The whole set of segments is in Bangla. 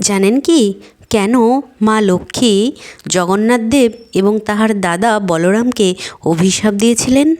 জানেন কি? কেন মা লক্ষ্মী, জগন্নাথ দেব এবং তাহার দাদা বলরামকে অভিশাপ দিয়েছিলেন?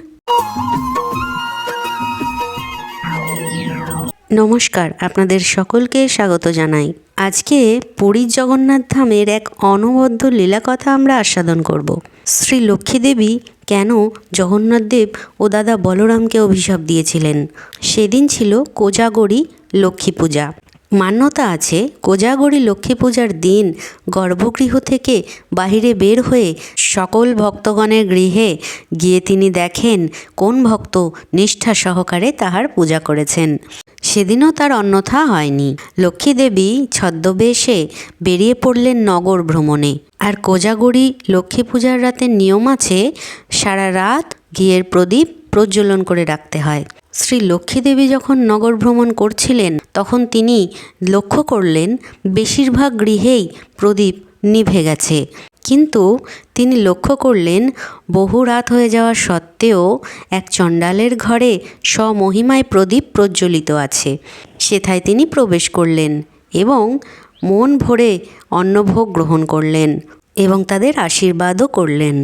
নমস্কার, আপনাদের সকলকে স্বাগত জানাই। আজকে পুরীর জগন্নাথ ধামের এক অনবদ্য লীলা কথা আমরা আস্বাদন করব। শ্রী লক্ষ্মী দেবী কেন জগন্নাথ দেব ও দাদা বলরামকে অভিশাপ দিয়েছিলেন? সেদিন ছিল কোজাগরী লক্ষ্মী পূজা। মান্যতা আছে, কোজাগরী লক্ষ্মী পূজার দিন গর্ভগৃহ থেকে বাহিরে বের হয়ে সকল ভক্তগণের গৃহে গিয়ে তিনি দেখেন কোন ভক্ত নিষ্ঠা সহকারে তাহার পূজা করেছেন। সেদিনও তার অন্যথা হয়নি। লক্ষ্মী দেবী ছদ্মবেশে বেরিয়ে পড়লেন নগর ভ্রমণে। আর কোজাগরী লক্ষ্মী পূজার রাতের নিয়ম আছে, সারা রাত ঘিয়ের প্রদীপ প্রজ্বলন করে রাখতে হয়। শ্রী লক্ষ্মী দেবী যখন নগর ভ্রমণ করছিলেন, তখন তিনি লক্ষ্য করলেন, বেশিরভাগ গৃহেই প্রদীপ নিভে গেছে। কিন্তু তিনি লক্ষ্য করলেন, বহু রাত হয়ে যাওয়া সত্ত্বেও এক চণ্ডালের ঘরে স্বমহিমায় প্রদীপ প্রজ্বলিত আছে। সেথায় তিনি প্রবেশ করলেন এবং মন ভরে অন্নভোগ গ্রহণ করলেন এবং তাদের আশীর্বাদও করলেন।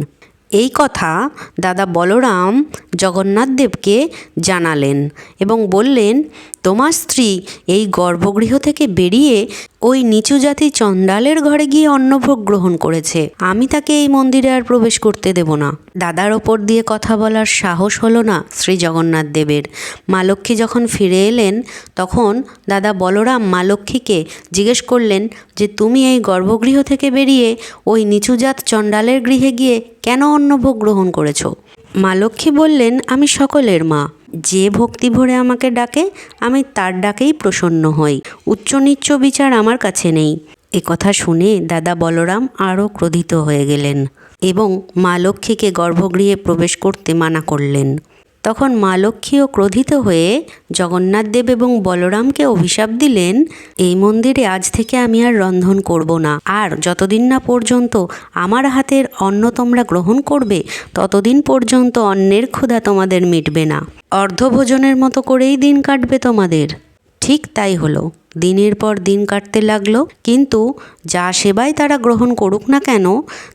এই কথা দাদা বলরাম জগন্নাথদেবকে জানালেন এবং বললেন তোমার স্ত্রী এই গর্ভগৃহ থেকে বেরিয়ে ওই নিচু জাতি চণ্ডালের ঘরে গিয়ে অন্নভোগ গ্রহণ করেছে। আমি তাকে এই মন্দিরে আর প্রবেশ করতে দেব না। দাদার ওপর দিয়ে কথা বলার সাহস হলো না শ্রী জগন্নাথ দেবের। মা লক্ষ্মী যখন ফিরে এলেন, তখন দাদা বলরাম মা লক্ষ্মীকে জিজ্ঞেস করলেন যে, তুমি এই গর্ভগৃহ থেকে বেরিয়ে ওই নিচুজাত চণ্ডালের গৃহে গিয়ে কেন অন্নভোগ গ্রহণ করেছ? মা লক্ষ্মী বললেন, আমি সকলের মা। যে ভক্তি ভরে আমাকে ডাকে, আমি তার ডাকেই প্রসন্ন হই। উচ্চ নিচ্চ বিচার আমার কাছে নেই। এ কথা শুনে দাদা বলরাম আরও ক্রোধিত হয়ে গেলেন এবং মা লক্ষ্মীকে গর্ভগৃহে প্রবেশ করতে মানা করলেন। তখন মা লক্ষ্মীও ক্রোধিত হয়ে জগন্নাথ দেব এবং বলরামকে অভিশাপ দিলেন, এই মন্দিরে আজ থেকে আমি আর রন্ধন করব না। আর যতদিন না পর্যন্ত আমার হাতের অন্ন তোমরা গ্রহণ করবে, ততদিন পর্যন্ত অন্নের ক্ষুধা তোমাদের মিটবে না। অর্ধভোজনের মতো করেই দিন কাটবে তোমাদের। ঠিক তাই হলো। দিনের পর দিন কাটতে লাগল, কিন্তু যা সেবাই তারা গ্রহণ করুক না কেন,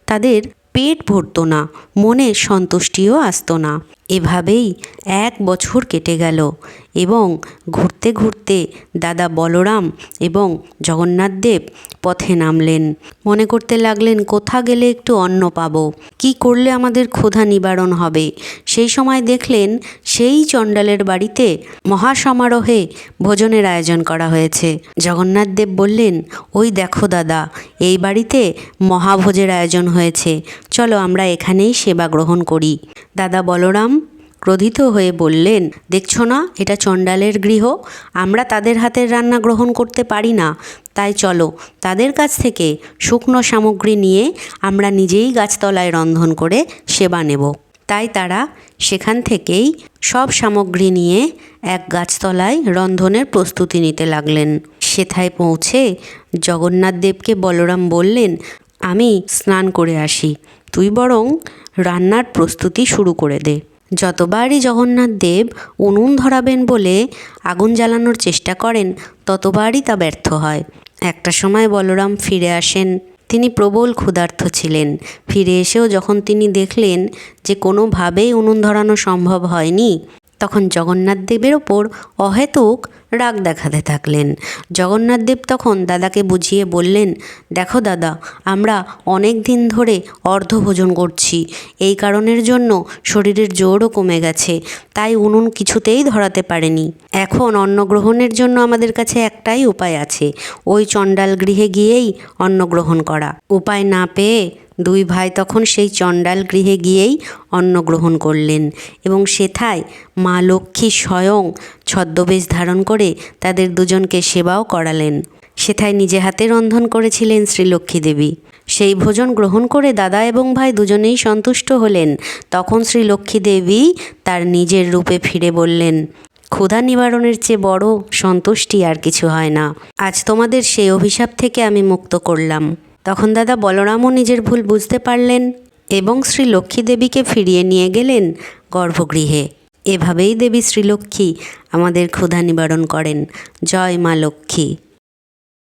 তাদের পেট ভরতো না, মনে সন্তুষ্টিও আসতো না। এভাবেই এক বছর কেটে গেল এবং ঘুরতে ঘুরতে দাদা বলরাম এবং জগন্নাথদেব পথে নামলেন। মনে করতে লাগলেন, কোথা গেলে একটু অন্ন পাবো? কি করলে আমাদের ক্ষুধা নিবারণ হবে? সেই সময় দেখলেন, সেই চণ্ডালের বাড়িতে মহাসমারোহে ভোজনের আয়োজন করা হয়েছে। জগন্নাথদেব বললেন, ওই দেখো দাদা, এই বাড়িতে মহাভোজের আয়োজন হয়েছে। চলো আমরা এখানেই সেবা গ্রহণ করি। দাদা বলরাম ক্রোধিত হয়ে বললেন, দেখছ না, এটা চণ্ডালের গৃহ। আমরা তাদের হাতের রান্না গ্রহণ করতে পারি না। তাই চলো, তাদের কাছ থেকে শুকনো সামগ্রী নিয়ে আমরা নিজেই গাছতলায় রন্ধন করে সেবা নেব। তাই তারা সেখান থেকেই সব সামগ্রী নিয়ে এক গাছতলায় রন্ধনের প্রস্তুতি নিতে লাগলেন। সেথায় পৌঁছে জগন্নাথ দেবকে বলরাম বললেন, আমি স্নান করে আসি। তুই বরং রান্নার প্রস্তুতি শুরু করে দে। যতবারই জগন্নাথ দেব উনুন ধরাবেন বলে আগুন জ্বালানোর চেষ্টা করেন, ততবারই তা ব্যর্থ হয়। একটা সময় বলরাম ফিরে আসেন। তিনি প্রবল ক্ষুধার্থ ছিলেন। ফিরে এসেও যখন তিনি দেখলেন যে কোনোভাবেই উনুন ধরানো সম্ভব হয়নি তখন জগন্নাথদেবের ওপর অহেতুক রাগ দেখাতে থাকলেন। জগন্নাথদেব তখন দাদাকে বুঝিয়ে বললেন, দেখো দাদা, আমরা অনেক দিন ধরে অর্ধভোজন করছি। এই কারণের জন্য শরীরের জোরও কমে গেছে, তাই উনুন কিছুতেই ধরাতে পারেনি। এখন অন্নগ্রহণের জন্য আমাদের কাছে একটাই উপায় আছে, ওই চণ্ডাল গৃহে গিয়েই অন্নগ্রহণ করা। উপায় না পেয়ে দুই ভাই তখন সেই চণ্ডাল গৃহে গিয়েই অন্ন গ্রহণ করলেন এবং সেথায় মা লক্ষ্মী স্বয়ং ছদ্মবেশ ধারণ করে তাদের দুজনকে সেবাও করালেন। সেথায় নিজে হাতে রন্ধন করেছিলেন শ্রীলক্ষ্মী দেবী। সেই ভোজন গ্রহণ করে দাদা এবং ভাই দুজনেই সন্তুষ্ট হলেন। তখন শ্রীলক্ষ্মী দেবী তার নিজের রূপে ফিরে বললেন, ক্ষুধা নিবারণের চেয়ে বড় সন্তুষ্টি আর কিছু হয় না। আজ তোমাদের সেই অভিশাপ থেকে আমি মুক্ত করলাম। তখন দাদা বলরামও নিজের ভুল বুঝতে পারলেন এবং শ্রী লক্ষ্মী দেবীকে ফিরিয়ে নিয়ে গেলেন গর্ভগৃহে। এভাবেই দেবী শ্রীলক্ষ্মী আমাদের ক্ষুধা নিবারণ করেন। জয় মা লক্ষ্মী।